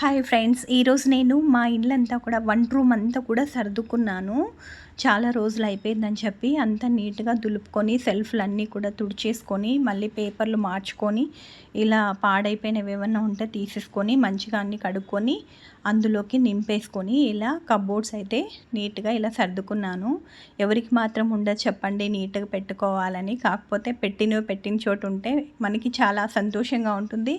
Hi friends ఈరోజు నేను మా ఇల్లంతా కూడా వన్ రూమ్ అంతా కూడా సర్దుకున్నాను. చాలా రోజులు అయిపోయిందని చెప్పి అంతా నీట్గా దులుపుకొని సెల్ఫ్లు అన్నీ కూడా తుడిచేసుకొని మళ్ళీ పేపర్లు మార్చుకొని ఇలా పాడైపోయినవి ఏమైనా ఉంటే తీసేసుకొని మంచిగా అన్నీ కడుక్కొని అందులోకి నింపేసుకొని ఇలా కబోర్డ్స్ అయితే నీట్గా ఇలా సర్దుకున్నాను. ఎవరికి మాత్రం ఉండదు చెప్పండి నీట్గా పెట్టుకోవాలని. కాకపోతే పెట్టినవి పెట్టిన చోటు ఉంటే మనకి చాలా సంతోషంగా ఉంటుంది.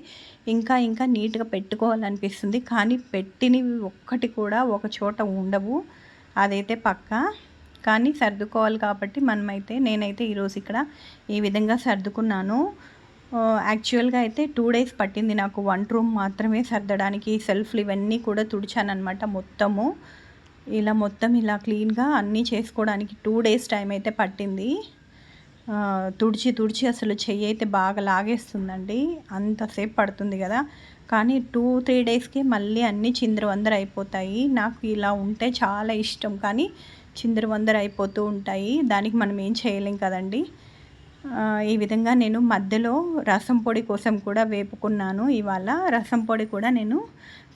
ఇంకా ఇంకా నీట్గా పెట్టుకోవాలనిపిస్తుంది. కానీ పెట్టినవి ఒక్కటి కూడా ఒక చోట ఉండవు. అదైతే పక్కా. కానీ సర్దుకోవాలి కాబట్టి మనమైతే నేనైతే ఈరోజు ఇక్కడ ఈ విధంగా సర్దుకున్నాను. యాక్చువల్గా అయితే టూ డేస్ పట్టింది నాకు వన్ రూమ్ మాత్రమే సర్దడానికి. సెల్ఫ్లు ఇవన్నీ కూడా తుడిచానమాట మొత్తము. ఇలా మొత్తం ఇలా క్లీన్గా అన్నీ చేసుకోవడానికి టూ డేస్ టైం అయితే పట్టింది. తుడిచి తుడిచి అసలు చెయ్యి అయితే బాగా లాగేస్తుందండి. అంతసేపు పడుతుంది కదా. కానీ టూ త్రీ డేస్కి మళ్ళీ అన్నీ చిందరవందర అయిపోతాయి. నాకు ఇలా ఉంటే చాలా ఇష్టం. కానీ చిందరవందర అయిపోతూ ఉంటాయి. దానికి మనం ఏం చేయలేం కదండి. ఈ విధంగా నేను మధ్యలో రసం పొడి కోసం కూడా వేపుకున్నాను. ఇవాళ రసం పొడి కూడా నేను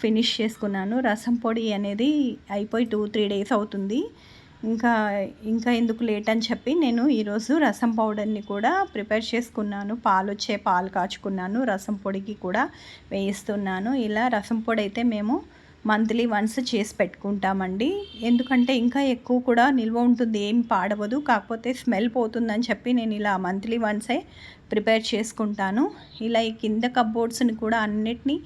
ఫినిష్ చేసుకున్నాను. రసం పొడి అనేది అయిపోయి టూ త్రీ డేస్ అవుతుంది. ఇంకా ఇంకా ఎందుకు లేట్ అని చెప్పి నేను ఈరోజు రసం పౌడర్ని కూడా ప్రిపేర్ చేసుకున్నాను. పాలు వచ్చే పాలు కాచుకున్నాను. రసం పొడికి కూడా వేయిస్తున్నాను. ఇలా రసం పొడి అయితే మేము మంత్లీ వన్స్ చేసి పెట్టుకుంటామండి. ఎందుకంటే ఇంకా ఎక్కువ కూడా నిల్వ ఉంటుంది ఏం పాడవదు. కాకపోతే స్మెల్ పోతుందని చెప్పి నేను ఇలా మంత్లీ వన్సే ప్రిపేర్ చేసుకుంటాను. ఇలా ఈ కింద కబ్బోర్డ్స్ని కూడా అన్నిటినీ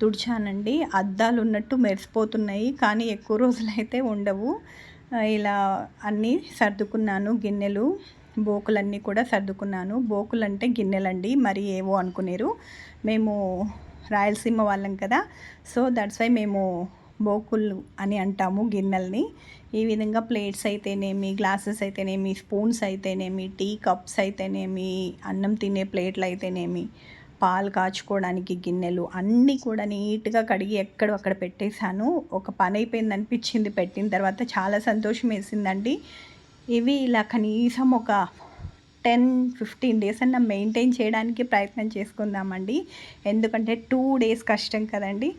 తుడిచానండి. అద్దాలు ఉన్నట్టు మెరిసిపోతున్నాయి. కానీ ఎక్కువ రోజులైతే ఉండవు. ఇలా అన్నీ సర్దుకున్నాను గిన్నెలు బోకులన్నీ కూడా సర్దుకున్నాను. బోకులు అంటే గిన్నెలండి మరి ఏవో అనుకునేరు. మేము రాయలసీమ వాళ్ళం కదా సో దట్స్ వై మేము బోకులు అని అంటాము గిన్నెల్ని. ఈ విధంగా ప్లేట్స్ అయితేనేమి గ్లాసెస్ అయితేనేమి స్పూన్స్ అయితేనేమి టీ కప్స్ అయితేనేమి అన్నం తినే ప్లేట్లు అయితేనేమి పాలు కాచుకోవడానికి గిన్నెలు అన్నీ కూడా నీట్గా కడిగి ఎక్కడ అక్కడ పెట్టేశాను. ఒక పని అయిపోయింది అనిపించింది పెట్టిన తర్వాత చాలా సంతోషం వేసిందండి. ఇవి ఇలా కనీసం ఒక టెన్ ఫిఫ్టీన్ డేస్ అన్న మెయింటైన్ చేయడానికి ప్రయత్నం చేసుకుందామండి. ఎందుకంటే టూ డేస్ కష్టం కదండి.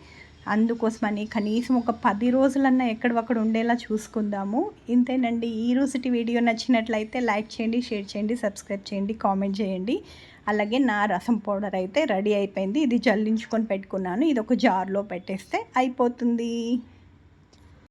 అందుకోసమని కనీసం ఒక పది రోజులన్నా ఎక్కడొక్కడ ఉండేలా చూసుకుందాము. ఇంతేనండి. ఈ రోజుటి వీడియో నచ్చినట్లయితే లైక్ చేయండి షేర్ చేయండి సబ్స్క్రైబ్ చేయండి కామెంట్ చేయండి. అలాగే నా రసం పౌడర్ అయితే రెడీ అయిపోయింది. ఇది జల్లించుకొని పెట్టుకున్నాను. ఇది ఒక జార్లో పెట్టేస్తే అయిపోతుంది.